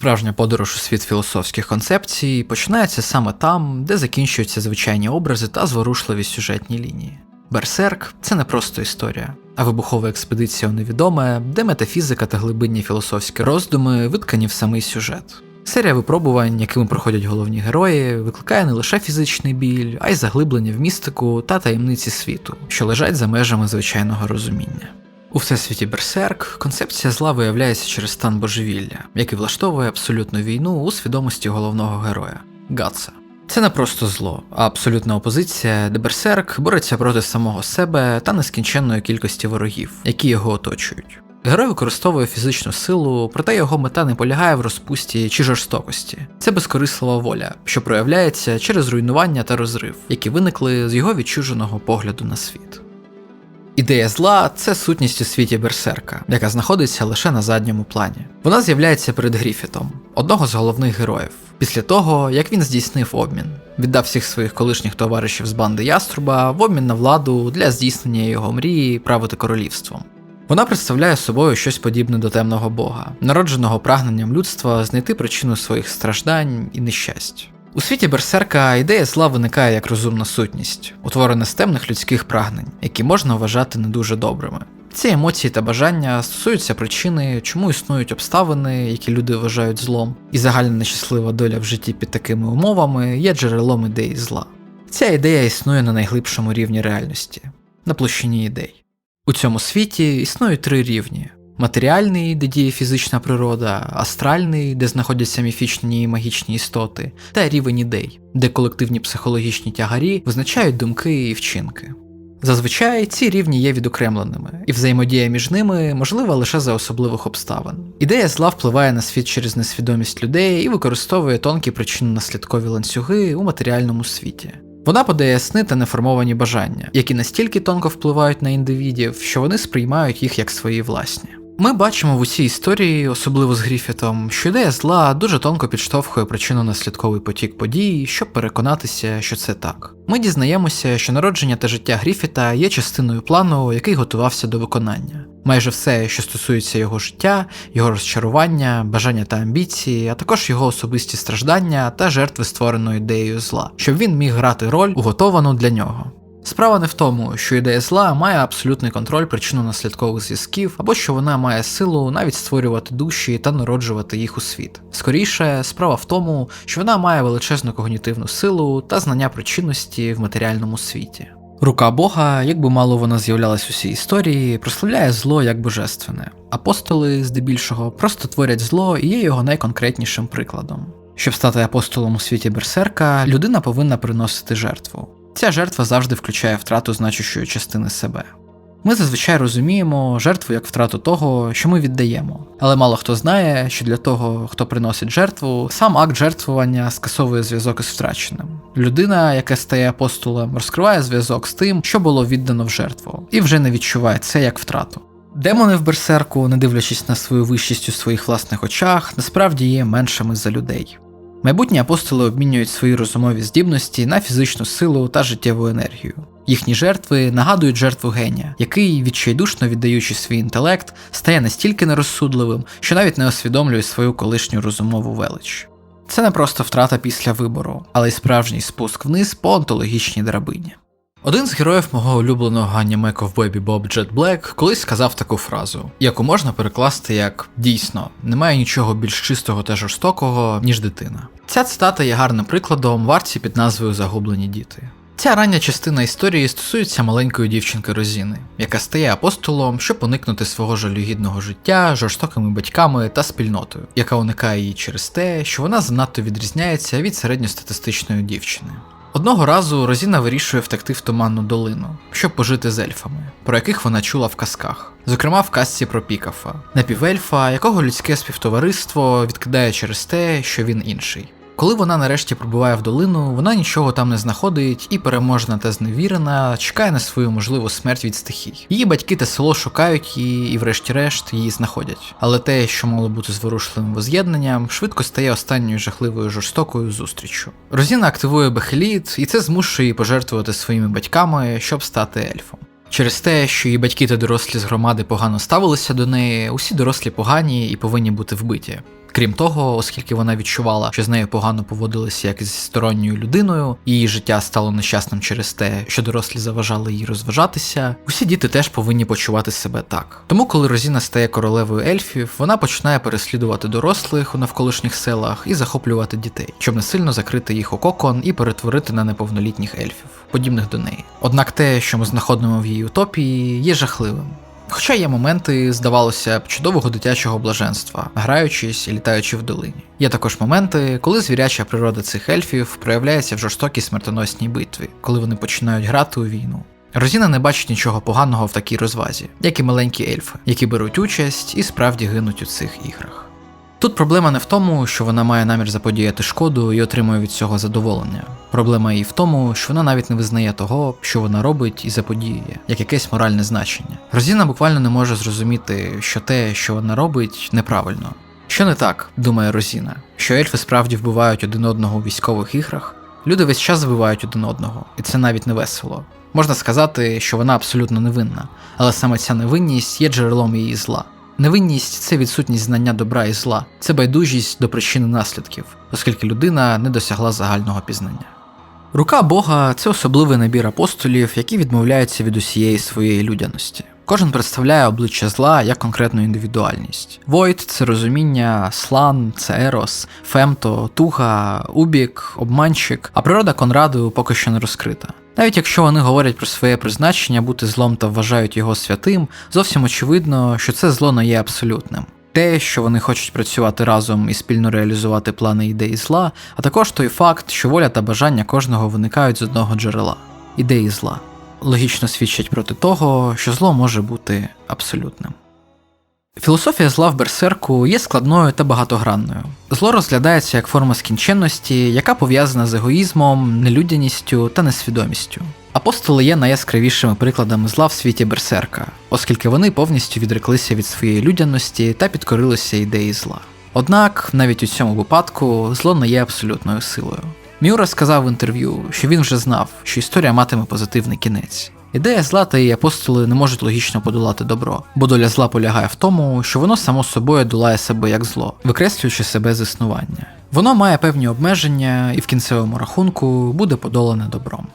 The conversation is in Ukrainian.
Справжня подорож у світ філософських концепцій починається саме там, де закінчуються звичайні образи та зворушливі сюжетні лінії. Берсерк це не просто історія, а вибухова експедиція у невідоме, де метафізика та глибинні філософські роздуми виткані в самий сюжет. Серія випробувань, якими проходять головні герої, викликає не лише фізичний біль, а й заглиблення в містику та таємниці світу, що лежать за межами звичайного розуміння. У всесвіті Берсерк концепція зла виявляється через стан божевілля, який влаштовує абсолютну війну у свідомості головного героя Гатса. Це не просто зло, а абсолютна опозиція, де Берсерк бореться проти самого себе та нескінченної кількості ворогів, які його оточують. Герой використовує фізичну силу, проте його мета не полягає в розпусті чи жорстокості. Це безкорислива воля, що проявляється через руйнування та розрив, які виникли з його відчуженого погляду на світ. Ідея зла це сутність у світі Берсерка, яка знаходиться лише на задньому плані. Вона з'являється перед Гріфітом, одного з головних героїв, після того, як він здійснив обмін, віддав всіх своїх колишніх товаришів з банди Яструба в обмін на владу для здійснення його мрії правити королівством. Вона представляє собою щось подібне до темного бога, народженого прагненням людства знайти причину своїх страждань і нещасть. У світі Берсерка ідея зла виникає як розумна сутність, утворена з темних людських прагнень, які можна вважати не дуже добрими. Ці емоції та бажання стосуються причини, чому існують обставини, які люди вважають злом, і загальна нещаслива доля в житті під такими умовами є джерелом ідеї зла. Ця ідея існує на найглибшому рівні реальності, на площині ідей. У цьому світі існують три рівні: матеріальний, де діє фізична природа, астральний, де знаходяться міфічні і магічні істоти, та рівень ідей, де колективні психологічні тягарі визначають думки і вчинки. Зазвичай ці рівні є відокремленими, і взаємодія між ними можлива лише за особливих обставин. Ідея зла впливає на світ через несвідомість людей і використовує тонкі причинно-наслідкові ланцюги у матеріальному світі. Вона подає сни та неформовані бажання, які настільки тонко впливають на індивідів, що вони сприймають їх як свої власні. Ми бачимо в усій історії, особливо з Гріфітом, що ідея зла дуже тонко підштовхує причинно-наслідковий потік подій, щоб переконатися, що це так. Ми дізнаємося, що народження та життя Гріфіта є частиною плану, який готувався до виконання. Майже все, що стосується його життя, його розчарування, бажання та амбіції, а також його особисті страждання та жертви створеної ідеєю зла, щоб він міг грати роль, уготовану для нього. Справа не в тому, що ідея зла має абсолютний контроль причинно-наслідкових зв'язків, або що вона має силу навіть створювати душі та народжувати їх у світ. Скоріше, справа в тому, що вона має величезну когнітивну силу та знання причинності в матеріальному світі. Рука Бога, як би мало вона з'являлась у цій історії, прославляє зло як божественне. Апостоли, здебільшого, просто творять зло і є його найконкретнішим прикладом. Щоб стати апостолом у світі Берсерка, людина повинна приносити жертву. Ця жертва завжди включає втрату значущої частини себе. Ми зазвичай розуміємо жертву як втрату того, що ми віддаємо, але мало хто знає, що для того, хто приносить жертву, сам акт жертвування скасовує зв'язок із втраченим. Людина, яка стає апостолом, розкриває зв'язок з тим, що було віддано в жертву, і вже не відчуває це як втрату. Демони в берсерку, не дивлячись на свою вищість у своїх власних очах, насправді є меншими за людей. Майбутні апостоли обмінюють свої розумові здібності на фізичну силу та життєву енергію. Їхні жертви нагадують жертву генія, який, відчайдушно віддаючи свій інтелект, стає настільки нерозсудливим, що навіть не усвідомлює свою колишню розумову велич. Це не просто втрата після вибору, але й справжній спуск вниз по онтологічній драбині. Один з героїв мого улюбленого аніме ковбой Бібоп Джет Блек колись сказав таку фразу, яку можна перекласти як дійсно, немає нічого більш чистого та жорстокого, ніж дитина. Ця цитата є гарним прикладом в арці під назвою Загублені діти. Ця рання частина історії стосується маленької дівчинки Розіни, яка стає апостолом, щоб уникнути свого жалюгідного життя жорстокими батьками та спільнотою, яка уникає її через те, що вона занадто відрізняється від середньостатистичної дівчини. Одного разу Розіна вирішує втекти в туманну долину, щоб пожити з ельфами, про яких вона чула в казках, зокрема в казці про Пікафа, напівельфа, якого людське співтовариство відкидає через те, що він інший. Коли вона нарешті прибуває в долину, вона нічого там не знаходить і переможна та зневірена, чекає на свою можливу смерть від стихій. Її батьки та село шукають її і, врешті-решт, її знаходять. Але те, що мало бути зворушливим воз'єднанням, швидко стає останньою жахливою жорстокою зустріччю. Розіна активує Бехеліт, і це змушує її пожертвувати своїми батьками, щоб стати ельфом. Через те, що її батьки та дорослі з громади погано ставилися до неї, усі дорослі погані і повинні бути вбиті. Крім того, оскільки вона відчувала, що з нею погано поводилися як зі сторонньою людиною, її життя стало нещасним через те, що дорослі заважали їй розважатися, усі діти теж повинні почувати себе так. Тому, коли Розіна стає королевою ельфів, вона починає переслідувати дорослих у навколишніх селах і захоплювати дітей, щоб не сильно закрити їх у кокон і перетворити на неповнолітніх ельфів, подібних до неї. Однак те, що ми знаходимо в її утопії, є жахливим. Хоча є моменти, здавалося б, чудового дитячого блаженства, граючись і літаючи в долині. Є також моменти, коли звіряча природа цих ельфів проявляється в жорстокій смертоносній битві, коли вони починають грати у війну. Розіна не бачить нічого поганого в такій розвазі, як і маленькі ельфи, які беруть участь і справді гинуть у цих іграх. Тут проблема не в тому, що вона має намір заподіяти шкоду і отримує від цього задоволення. Проблема і в тому, що вона навіть не визнає того, що вона робить і заподіює, як якесь моральне значення. Розіна буквально не може зрозуміти, що те, що вона робить, неправильно. Що не так, думає Розіна, що ельфи справді вбивають один одного у військових іграх. Люди весь час вбивають один одного, і це навіть не весело. Можна сказати, що вона абсолютно невинна, але саме ця невинність є джерелом її зла. Невинність це відсутність знання добра і зла, це байдужість до причини наслідків, оскільки людина не досягла загального пізнання. Рука Бога це особливий набір апостолів, які відмовляються від усієї своєї людяності. Кожен представляє обличчя зла як конкретну індивідуальність. Войт це розуміння, слан, це ерос, фемто, туга, убік, обманщик, а природа Конраду поки що не розкрита. Навіть якщо вони говорять про своє призначення бути злом та вважають його святим, зовсім очевидно, що це зло не є абсолютним. Те, що вони хочуть працювати разом і спільно реалізувати плани ідеї зла, а також той факт, що воля та бажання кожного виникають з одного джерела ідеї зла. Логічно свідчать проти того, що зло може бути абсолютним. Філософія зла в берсерку є складною та багатогранною. Зло розглядається як форма скінченності, яка пов'язана з егоїзмом, нелюдяністю та несвідомістю. Апостоли є найяскравішими прикладами зла в світі берсерка, оскільки вони повністю відреклися від своєї людяності та підкорилися ідеї зла. Однак, навіть у цьому випадку, зло не є абсолютною силою. Мюра сказав в інтерв'ю, що він вже знав, що історія матиме позитивний кінець. Ідея зла та її апостоли не можуть логічно подолати добро, бо доля зла полягає в тому, що воно само собою долає себе як зло, викреслюючи себе з існування. Воно має певні обмеження і в кінцевому рахунку буде подолане добром.